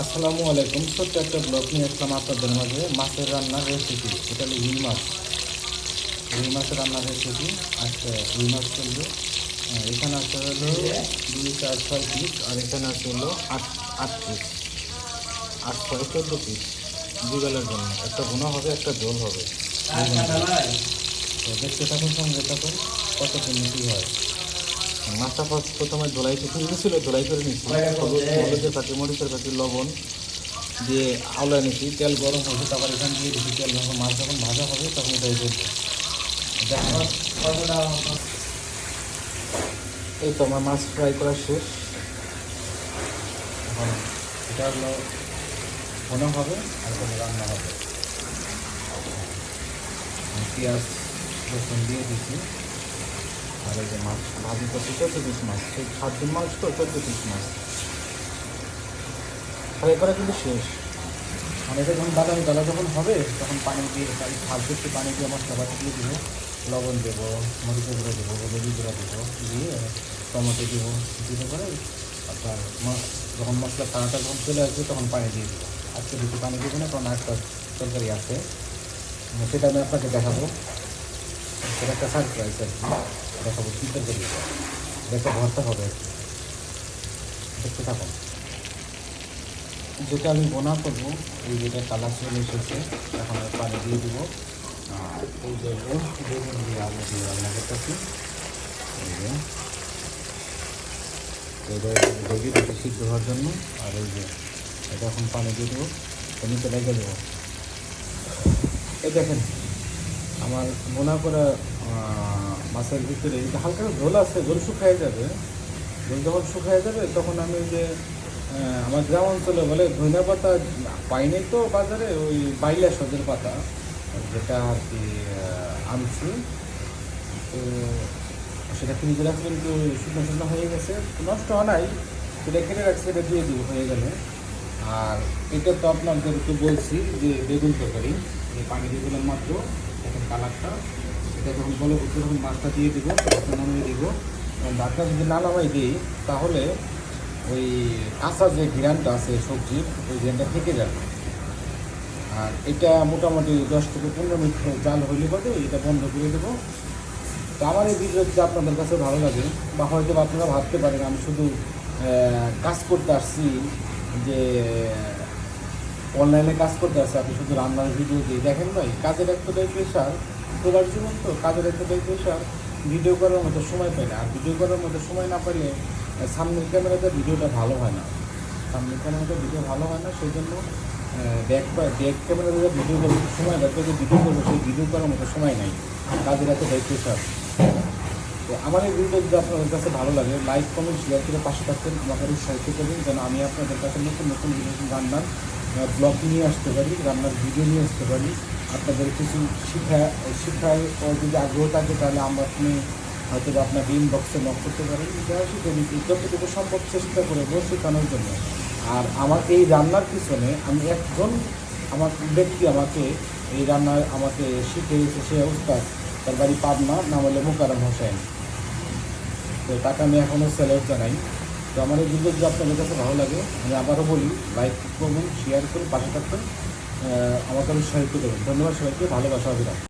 আসসালামু আলাইকুম। ছোট্ট একটা ব্লগ নিয়ে আসলাম আপনাদের মাঝে। মাছের রান্নার রেসিপি এটা হলো রুই মাছ। রুই মাছের রান্নার রেসিপি আজকে রুই মাছ চলবে। এখানে আছে হলো দুই চার ছয় পিস আর এখানে আছে হলো আট আট পিস আট ছয় চোদ্দ পিস দুই বেলার জন্য। একটা গুণা হবে একটা ঝোল হবে। তো দেখতে থাকুন সঙ্গে থাকুন কত কী হয়। মাছটা ফার্স্ট প্রথমে ধোলাই ছিল ধোলাই করে হলুদ হলুদের পাখি মরিচের পাখি লবণ দিয়ে আওলা নিচ্ছি তেল গরম হয়েছে, তারপর এখানে দিয়ে দিচ্ছি তেল যখন মাছ যখন ভাজা হবে, তখন এটাই করব। এই তো আমার মাছ ফ্রাই করা শেষ। এটা হলো ঘন হবে আর কোনো রান্না হবে। পেঁয়াজ, রসুন দিয়ে দিচ্ছি আর যে মাছ ভাজি করছি চোদ্দ পিস মাছ সেই সাত দিন মাছ তো চোদ্দ পিস মাছ ফ্রাই করা কিন্তু শেষ। মানে এটা যখন বাদামি কালার যখন হবে, তখন পানি দিয়ে হালকা একটু পানি দিয়ে মশলা বাটি দিয়ে দেবো, লবণ দেবো, মরিচের গুঁড়ো দেবো, হলুদ গুঁড়ো দেবো, দিয়ে টমেটো দেবো দিতে করে আপনার যখন মশলা খানাটা যখন চলে আসবে, তখন পানি দিয়ে দেবো। আজকে দুটো পানি দেবো না কারণ একটা তরকারি আছে। সেটা আমি আপনাকে দেখাবো। সেটা একটা সারপ্রাইজ আর কি। দেখাবো, কী তরকারি দেখে ভরতে হবে। দেখতে থাকুন যেটা আমি বোনা করব, এই যেটা কালার চলে এসেছে, এখন আমি পানি দিয়ে দিব। আর এই দিয়ে আলু দিয়ে রান্না করতেছি। এটা সিদ্ধ হওয়ার জন্য। আর এই যে, এটা এখন পানি দিয়ে দেবো। নিচে রেখে দেবো। এই দেখেন, আমার মনে করা মাছের ভিতরে এটা হালকা ঝোল আছে, ঝোল শুকায় যাবে। ঝোল যখন শুকায় যাবে, তখন আমি যে আমার গ্রাম অঞ্চলে বলে ধনিয়া পাতা পাইনি তো বাজারে, ওই বাইলা সজের পাতা, যেটা আর কি আনছি। তো সেটা ফ্রিজে রাখছি কিন্তু শুকনো শুকনো হয়ে গেছে। নষ্ট হয় নাই, সেটা কেটে রাখছি এটা দিয়ে দিব, হয়ে গেলে। আর এটা তো আপনাদেরকে বলছি যে বেগুন তরকারি, এই পানি দিয়ে দিলাম মাত্র, এখন কালারটা এটা যখন বলে তখন মাছটা দিয়ে দিব তখন নামিয়ে দিব। এবং ভাতটা যদি না নামাই দিই, তাহলে ওই কাঁচা যে ঘিরানটা আছে সবজির ওই ঘিরানটা থেকে যাবে। আর এটা মোটামুটি দশ থেকে পনেরো মিনিট জাল হইলে পরে এটা বন্ধ করে দেবো। তো আমার এই ভিডিও যদি আপনাদের কাছে ভালো লাগে, বা হয়তো আপনারা ভাবতে পারেন, আমি শুধু কাজ করতে আসছি, যে, অনলাইনে কাজ করতে আসছি, আপনি শুধু রান্নার ভিডিও দিয়ে দেখেন ভাই, কাজের একটাই প্রেশার প্রবাস জীবন তো কাজের একটাই প্রেশার ভিডিও করার মতো সময় পাই না। আর ভিডিও করার মতো সময় না পাইলে সামনের ক্যামেরাতে ভিডিওটা ভালো হয় না। সামনের ক্যামেরাতে ভিডিও ভালো হয় না সেই জন্য ব্যাক ব্যাক ক্যামেরা দিয়ে ভিডিও করব সময় লাগবে যে ভিডিও করব, সেই ভিডিও করার মতো সময় নাই। কাজের এতটাই প্রেশার তো আমার এই ভিডিও যদি আপনাদের কাছে ভালো লাগে লাইক কমেন্ট শেয়ার করে পাশে থাকতেন আমাকে উৎসাহিত করবেন যেন আমি আপনাদের কাছে নতুন নতুন রান্নার ব্লগ নিয়ে আসতে পারি, রান্নার ভিডিও নিয়ে আসতে পারি। আপনাদের কিছু শিখা শিক্ষায় যদি আগ্রহ থাকে, তাহলে আমরা আপনি হয়তো বা আপনাকে ইনবক্সে নক করতে পারেন। যতটুকু সম্ভব চেষ্টা করব শেখানোর জন্য। আর আমার এই রান্নার পিছনে আমি একজন আমার ব্যক্তি আমাকে এই রান্নার আমাকে শিখিয়েছে, সে উস্তাদ তার বাড়ি পাবনা, নাম হলে মোকারম হোসেন। তো তাকে আমি এখনও স্যালাড জানাই। তো আমার এই ভিডিও যদি আপনাদের কাছে ভালো লাগে, আমি আবারও বলি লাইক করবেন শেয়ার করে পাশে থাকবেন। আমাকে সাহিত্য করুন ধন্যবাদ সবাইকে ভালোবাসা অভিরাম